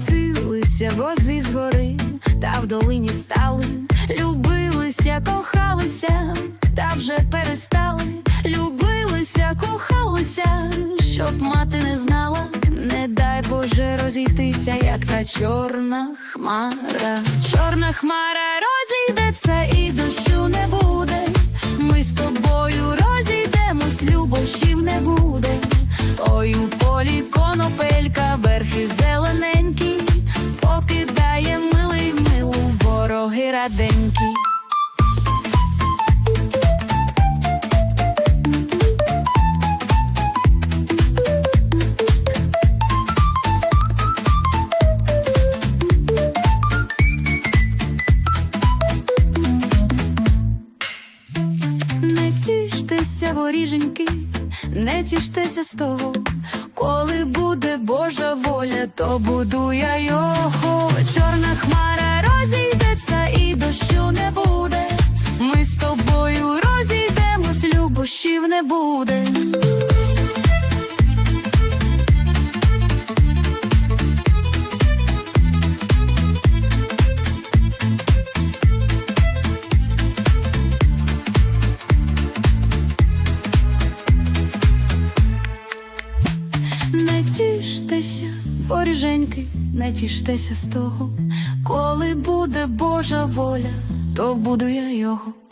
Скотилися вози з гори, та в долині стали, любилися, кохалися, та вже перестали, любилися, кохалися, щоб мати не знала, не дай Боже розійтися, як та чорна хмара. Чорна хмара розійдеться і Не тіштеся, воріженьки, не тіштеся з того, коли буде Божа воля, то буду я його. Чорна хмара не буде. Не тіштеся, воріженьки, не тіштеся з того, коли буде Божа воля, то буду я його.